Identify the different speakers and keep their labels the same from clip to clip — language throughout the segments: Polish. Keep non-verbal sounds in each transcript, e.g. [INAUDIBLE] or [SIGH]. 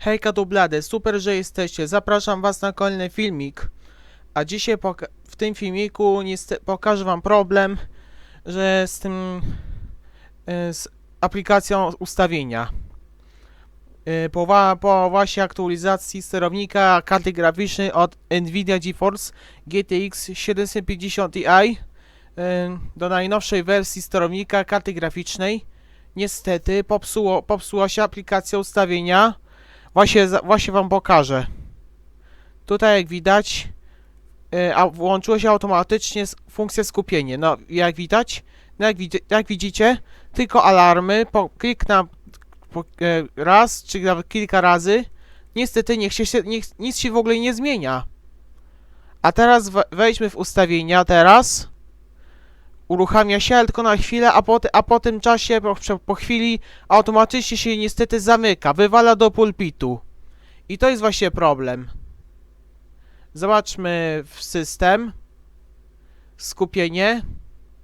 Speaker 1: Hejka tu Blady, super, że jesteście. Zapraszam was na kolejny filmik. A dzisiaj w tym filmiku pokażę wam problem, że z tym e, z aplikacją ustawienia. E, Po, po właśnie aktualizacji sterownika karty graficznej od Nvidia GeForce GTX 750 Ti e, do najnowszej wersji sterownika karty graficznej niestety popsuło, popsuła się aplikacja ustawienia Właśnie, właśnie wam pokażę. Tutaj jak widać, e, a włączyło się automatycznie funkcja skupienie. No, jak widać, no jak, widzi- jak widzicie, tylko alarmy, po, kliknę po, e, raz, czy nawet kilka razy, niestety niech się, niech, nic się w ogóle nie zmienia. A teraz we, wejdźmy w ustawienia, teraz uruchamia się, ale tylko na chwilę, a po, a po tym czasie, po, po chwili, automatycznie się niestety zamyka, wywala do pulpitu. I to jest właśnie problem. Zobaczmy w system. Skupienie.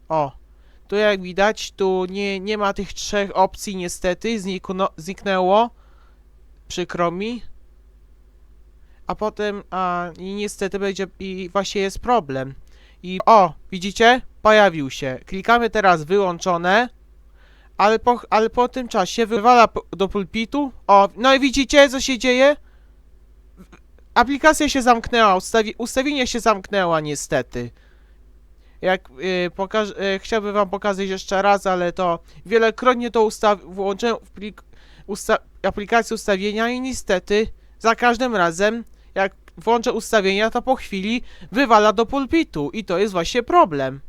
Speaker 1: O, tu jak widać, tu nie, nie ma tych trzech opcji niestety, znikno, zniknęło. Przykro mi. A potem, a niestety będzie, i właśnie jest problem. I o, widzicie? Pojawił się. Klikamy teraz wyłączone. Ale po, ale po tym czasie wywala do pulpitu. O, no i widzicie, co się dzieje? Aplikacja się zamknęła, ustawi ustawienie się zamknęła niestety. Jak y, pokaż y, chciałbym wam pokazać jeszcze raz, ale to wielokrotnie to usta włączyłem w plik usta aplikację ustawienia i niestety za każdym razem jak włączę ustawienia, to po chwili wywala do pulpitu i to jest właśnie problem.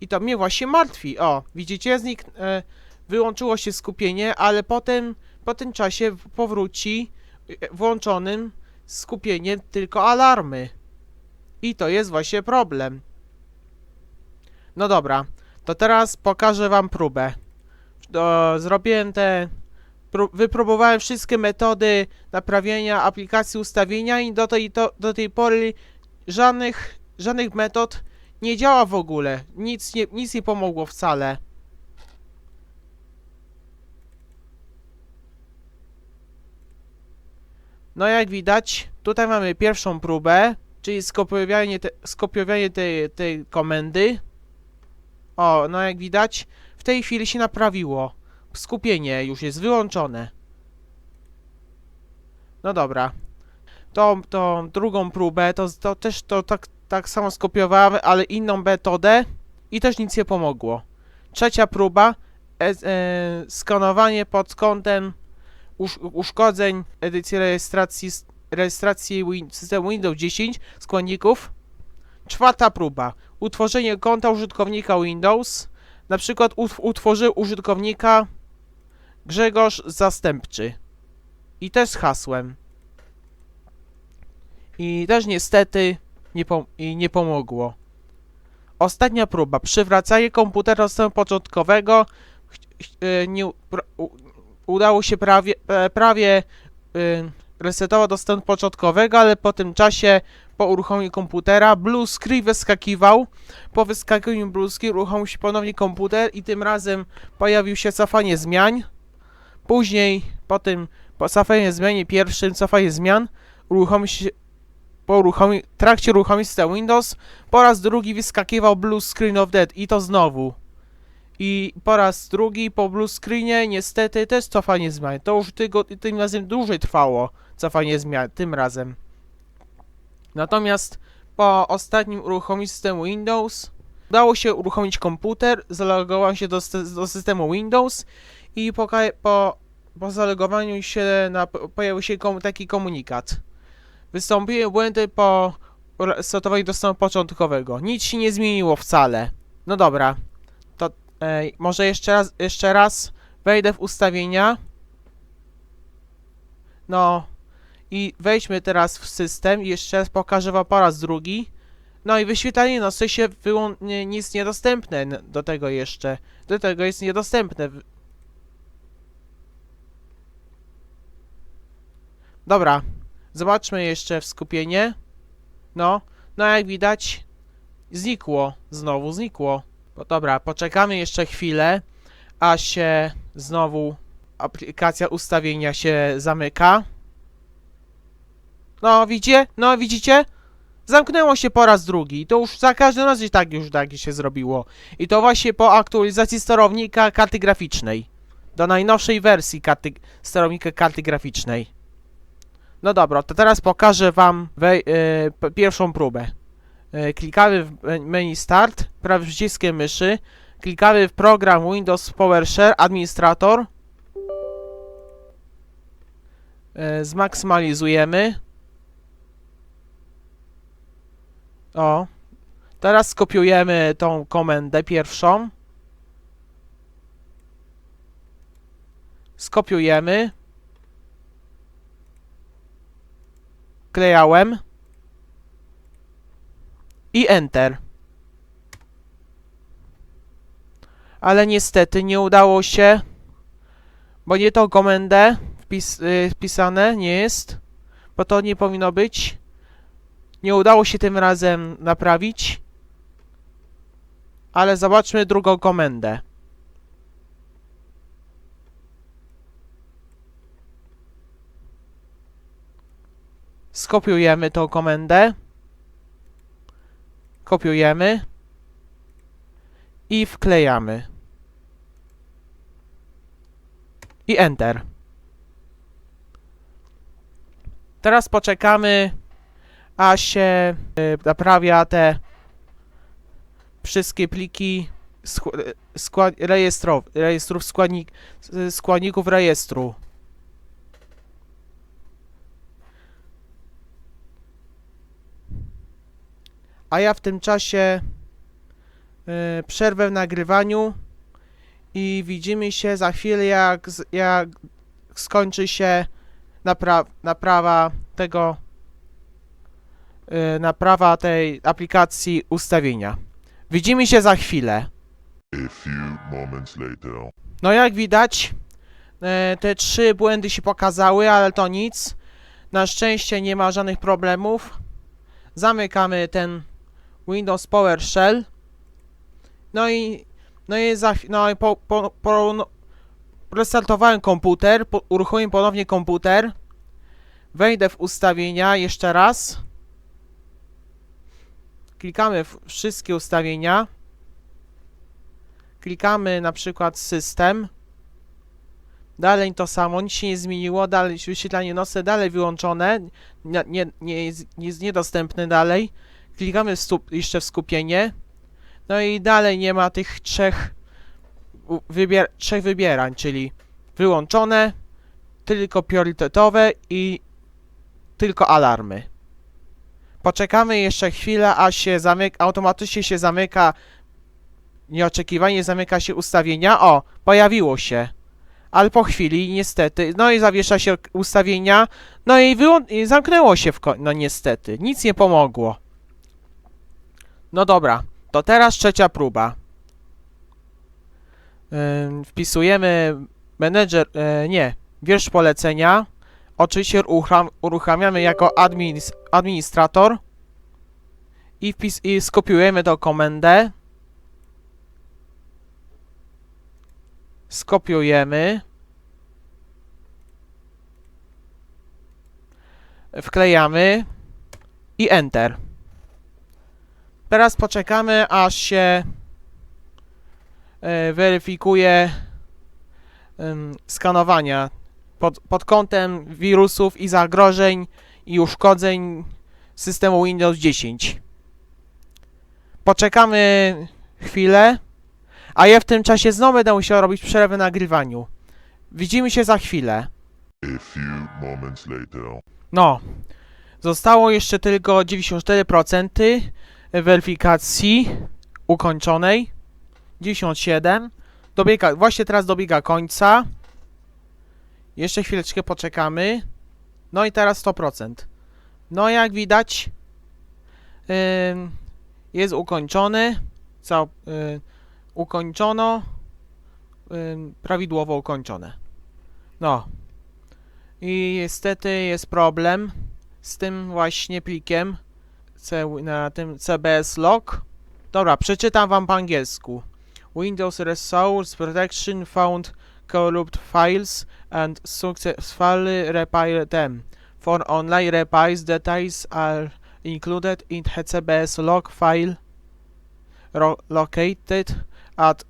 Speaker 1: I to mnie właśnie martwi. O, widzicie, znik e, wyłączyło się skupienie, ale potem po tym czasie powróci e, włączonym skupienie tylko alarmy. I to jest właśnie problem. No dobra, to teraz pokażę wam próbę. Zrobiłem te... Pró wypróbowałem wszystkie metody naprawienia aplikacji ustawienia i do tej, to, do tej pory żadnych, żadnych metod nie działa w ogóle. Nic nie, nic nie pomogło wcale. No jak widać, tutaj mamy pierwszą próbę, czyli skopiowanie, te, skopiowanie tej, tej komendy. O, no jak widać, w tej chwili się naprawiło. Skupienie już jest wyłączone. No dobra. Tą, tą drugą próbę, to, to też to tak, tak samo skopiowałem, ale inną metodę i też nic nie pomogło. Trzecia próba, e, e, skanowanie pod kątem usz, uszkodzeń edycji rejestracji, rejestracji win, systemu Windows 10 składników. Czwarta próba, utworzenie konta użytkownika Windows, na przykład ut, utworzył użytkownika Grzegorz Zastępczy i też hasłem. I też niestety nie, i nie pomogło. Ostatnia próba. Przywracanie komputera do stanu początkowego. E, nie, udało się prawie, e, prawie y, resetować do stanu początkowego, ale po tym czasie, po uruchomieniu komputera, blue screen wyskakiwał. Po wyskakaniu blue screen uruchomił się ponownie komputer i tym razem pojawił się cofanie zmian. Później, po tym, po cofaniu zmianie pierwszym, cofanie zmian, uruchomił się po uruchomi- trakcie uruchomienia Windows po raz drugi wyskakiwał blue screen of death i to znowu. I po raz drugi po blue screenie niestety też cofanie zmian. To już tygo, tym razem dłużej trwało cofanie zmian, tym razem. Natomiast po ostatnim uruchomieniu systemu Windows udało się uruchomić komputer, zalogował się do, do systemu Windows i po, po, po zalogowaniu się na, pojawił się kom, taki komunikat. Wystąpiły błędy po resetowaniu dostępu początkowego. Nic się nie zmieniło wcale. No dobra. To e, może jeszcze raz, jeszcze raz wejdę w ustawienia. No. I wejdźmy teraz w system i jeszcze raz pokażę wam po raz drugi. No i wyświetlanie na się wyłą- nie, nic niedostępne do tego jeszcze. Do tego jest niedostępne. Dobra. Zobaczmy jeszcze w skupienie. No, no jak widać, znikło. Znowu znikło. Bo dobra, poczekamy jeszcze chwilę, aż się znowu aplikacja ustawienia się zamyka. No, widzicie? No, widzicie? Zamknęło się po raz drugi. To już za każdym razem tak już tak się zrobiło. I to właśnie po aktualizacji sterownika karty graficznej. Do najnowszej wersji karty, sterownika karty graficznej. No dobra, to teraz pokażę wam e, pierwszą próbę. E, klikamy w me- menu Start, prawym przyciskiem myszy. Klikamy w program Windows PowerShell Administrator. E, zmaksymalizujemy. O. Teraz skopiujemy tą komendę pierwszą. Skopiujemy. Klejałem. I Enter. Ale niestety nie udało się, bo nie tą komendę wpis, y, wpisane nie jest, bo to nie powinno być. Nie udało się tym razem naprawić. Ale zobaczmy drugą komendę. Skopiujemy tą komendę. Kopiujemy. I wklejamy. I Enter. Teraz poczekamy, aż się y, naprawia te wszystkie pliki y, skład, rejestrów, rejestrów składnik, s- składników rejestru. A ja w tym czasie y, przerwę w nagrywaniu i widzimy się za chwilę, jak, jak skończy się napra naprawa tego y, naprawa tej aplikacji ustawienia. Widzimy się za chwilę. No jak widać, e, te trzy błędy się pokazały, ale to nic. Na szczęście nie ma żadnych problemów. Zamykamy ten Windows PowerShell. No i no i za no i po, po, po no, restartowałem komputer, po, uruchomiłem ponownie komputer. Wejdę w ustawienia jeszcze raz. Klikamy w wszystkie ustawienia. Klikamy na przykład system. Dalej to samo, nic się nie zmieniło, dalej wyświetlanie nocne, dalej wyłączone, nie, nie, nie, jest, jest niedostępny dalej. Klikamy stup, jeszcze w skupienie. No i dalej nie ma tych trzech, wybier trzech wybierań, czyli wyłączone, tylko priorytetowe i tylko alarmy. Poczekamy jeszcze chwilę, aż się zamyka, automatycznie się zamyka Nieoczekiwanie zamyka się ustawienia. O, pojawiło się. Ale po chwili, niestety, no i zawiesza się ustawienia. No i, i zamknęło się. No niestety, nic nie pomogło. No dobra, to teraz trzecia próba. Ym, wpisujemy menedżer, e, nie, wiersz polecenia. Oczywiście urucham, uruchamiamy jako adminis, administrator. I, wpis, I skopiujemy tą komendę. skopiujemy, wklejamy i Enter. Teraz poczekamy, aż się e, weryfikuje skanowania pod, pod kątem wirusów i zagrożeń i uszkodzeń systemu Windows 10. Poczekamy chwilę. A ja w tym czasie znowu będę musiał robić przerwę na nagrywaniu. Widzimy się za chwilę. No. Zostało jeszcze tylko 94% weryfikacji ukończonej. 97. Dobiega, właśnie teraz dobiega końca. Jeszcze chwileczkę poczekamy. No i teraz 100%. No jak widać ym, jest ukończony. Cał, y, ukończono. Ym, prawidłowo ukończone. No. I niestety jest problem z tym właśnie plikiem na tym CBS log. Dobra, przeczytam wam po angielsku. Windows Resource Protection found corrupt files and successfully repaired them. For online repairs, details are included in HCBS log file located at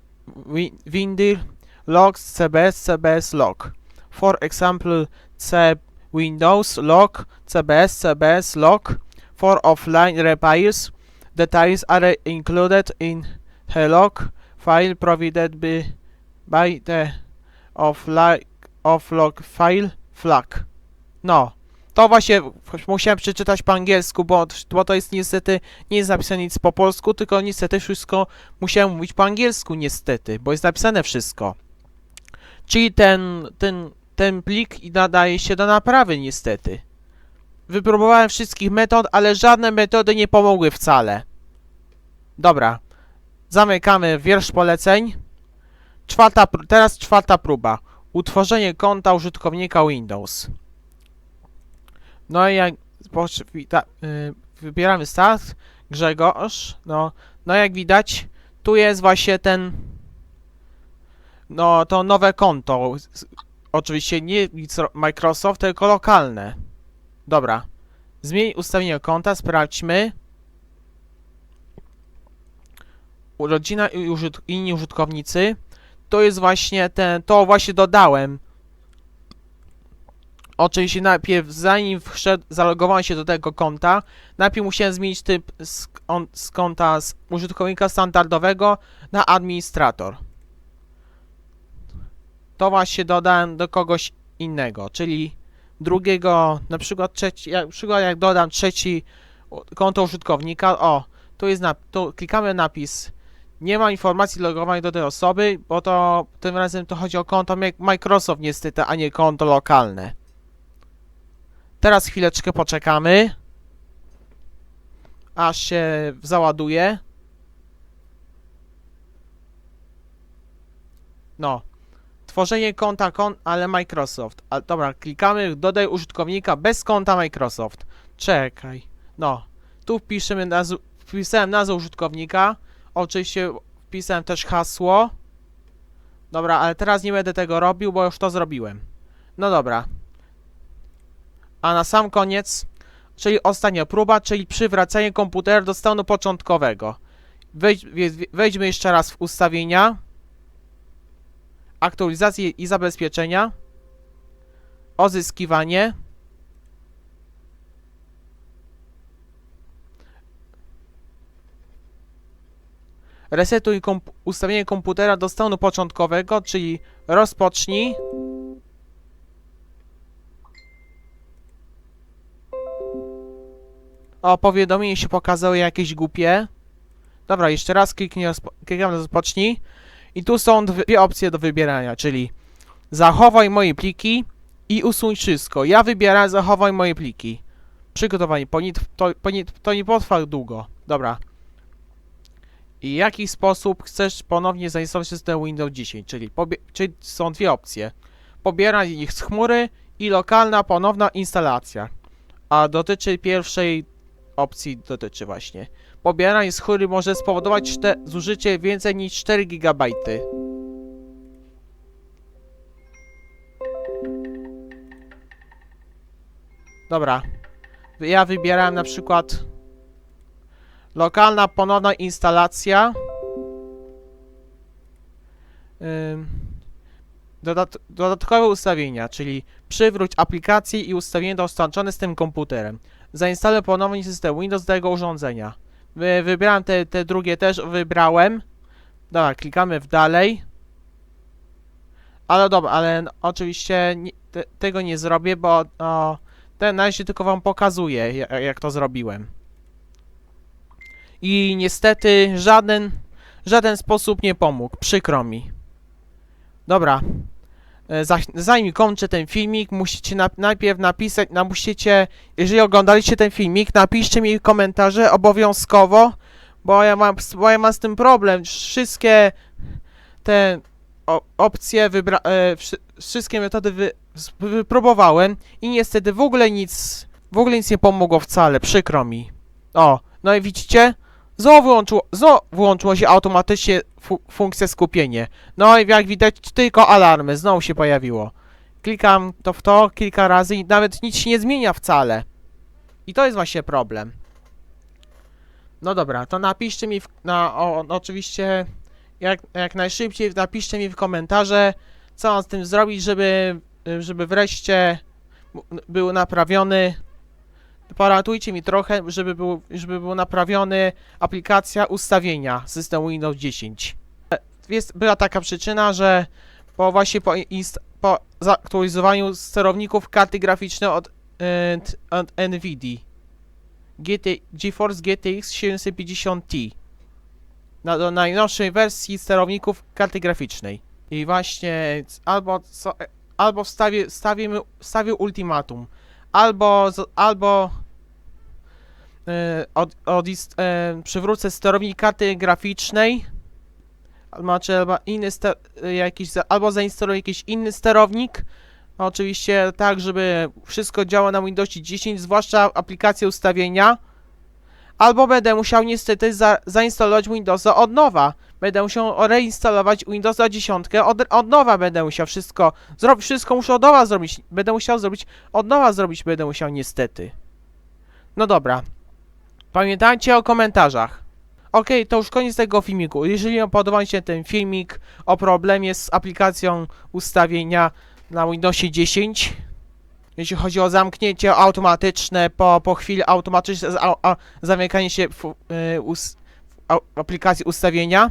Speaker 1: wi- Windir logs CBS CBS log. For example, C Windows log CBS CBS log. For offline repairs, details are included in the log file provided by, by the offline offlog file flag. No, to właśnie musiałem przeczytać po angielsku, bo, bo to jest niestety, nie jest napisane nic po polsku, tylko niestety wszystko musiałem mówić po angielsku niestety, bo jest napisane wszystko. Czyli ten, ten, ten plik nadaje się do naprawy niestety. Wypróbowałem wszystkich metod, ale żadne metody nie pomogły wcale. Dobra. Zamykamy wiersz poleceń. Czwarta, teraz czwarta próba. Utworzenie konta użytkownika Windows. No i jak posz- wita- y, wybieramy start, Grzegorz, no, no jak widać, tu jest właśnie ten, no to nowe konto, oczywiście nie Microsoft, tylko lokalne. Dobra, zmień ustawienie konta, sprawdźmy. Rodzina i użyt- inni użytkownicy, to jest właśnie ten, to właśnie dodałem. Oczywiście najpierw, zanim wszedł, zalogowałem się do tego konta, najpierw musiałem zmienić typ z, on, z konta z użytkownika standardowego na administrator. To właśnie dodałem do kogoś innego, czyli drugiego, na przykład trzeci, jak, przykład jak dodam trzeci konto użytkownika, o, tu jest, na, tu klikamy napis nie ma informacji logowanej do tej osoby, bo to tym razem to chodzi o konto Mi- Microsoft niestety, a nie konto lokalne. Teraz chwileczkę poczekamy. Aż się załaduje. No. Tworzenie konta, kon ale Microsoft. A, dobra, klikamy dodaj użytkownika bez konta Microsoft. Czekaj. No. Tu wpiszemy nazw wpisałem nazwę użytkownika. Oczywiście wpisałem też hasło. Dobra, ale teraz nie będę tego robił, bo już to zrobiłem. No dobra. A na sam koniec, czyli ostatnia próba, czyli przywracanie komputera do stanu początkowego. Wejdź, wejdźmy jeszcze raz w ustawienia. Aktualizacje i zabezpieczenia. Odzyskiwanie. Resetuj komp ustawienie komputera do stanu początkowego, czyli rozpocznij. O, powiadomienie się pokazało jakieś głupie. Dobra, jeszcze raz kliknij, rozpo- klikam rozpocznij. I tu są dwie opcje do wybierania, czyli zachowaj moje pliki i usuń wszystko. Ja wybieram zachowaj moje pliki. Przygotowanie, to to, nie, potrwa długo. Dobra. I w jaki sposób chcesz ponownie zainstalować system Windows 10, czyli, czyli są dwie opcje. Pobieranie ich z chmury i lokalna ponowna instalacja. A dotyczy pierwszej opcji, dotyczy właśnie. Pobieranie z chmury może spowodować zużycie więcej niż 4 GB. Dobra. Ja wybierałem na przykład lokalna ponowna instalacja. Dodat dodatkowe ustawienia, czyli przywróć aplikację i ustawienie dostarczone z tym komputerem. Zainstaluj ponownie system Windows do tego urządzenia. Wy wybrałem te, te drugie też, wybrałem. Dobra, klikamy w dalej. Ale dobra, ale oczywiście nie, te, tego nie zrobię, bo o, ten na razie tylko wam pokazuję, jak, jak to zrobiłem. I niestety żaden, żaden sposób nie pomógł, przykro mi. Dobra. E, za- Zanim kończę ten filmik, musicie na, najpierw napisać, na, musicie, jeżeli oglądaliście ten filmik, napiszcie mi komentarze obowiązkowo, bo ja mam, bo ja mam z tym problem. Wszystkie te opcje, wybra, e, wszy, wszystkie metody wy, wypróbowałem i niestety w ogóle nic, w ogóle nic nie pomogło wcale, przykro mi. O, no i widzicie? Znowu włączyło, włączyło się automatycznie fu, funkcja skupienie. No i jak widać tylko alarmy, znowu się pojawiło. klikam to w to kilka razy i nawet nic się nie zmienia wcale. I to jest właśnie problem. No dobra, to napiszcie mi w, na, o, oczywiście jak, jak najszybciej napiszcie mi w komentarze, co mam z tym zrobić, żeby, żeby wreszcie był naprawiony. Poratujcie mi trochę, żeby był, żeby był naprawiony aplikacja ustawienia systemu Windows 10. E, Jest, była taka przyczyna, że po właśnie po, po zaktualizowaniu sterowników karty graficznej od, t- od NVIDIA GT, GeForce GTX 750 Ti na, do najnowszej wersji sterowników karty graficznej. I właśnie albo, co, albo wstawię, wstawimy, wstawię ultimatum, albo, albo od, od, e, przywrócę sterownik karty graficznej, znaczy albo inny ster, e, jakiś, albo zainstaluję jakiś inny sterownik, oczywiście tak, żeby wszystko działało na Windowsie 10, zwłaszcza aplikacje ustawienia, albo będę musiał niestety za, zainstalować Windowsa od nowa. Będę musiał reinstalować Windowsa 10 od, od nowa będę musiał wszystko zrobić, wszystko muszę od nowa zrobić, będę musiał zrobić, od nowa zrobić będę musiał niestety. No dobra. Pamiętajcie o komentarzach. Okej, to już koniec tego filmiku. Jeżeli wam podobał się ten filmik o problemie z aplikacją ustawienia na Windowsie 10, jeśli chodzi o zamknięcie automatyczne, po, po chwili automatyczne za- a, zamykanie się w, y, us, aplikacji ustawienia,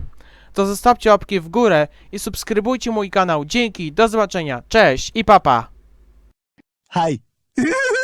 Speaker 1: to zostawcie łapki w górę i subskrybujcie mój kanał. Dzięki, do zobaczenia, cześć i papa!
Speaker 2: Hi. [LAUGHS]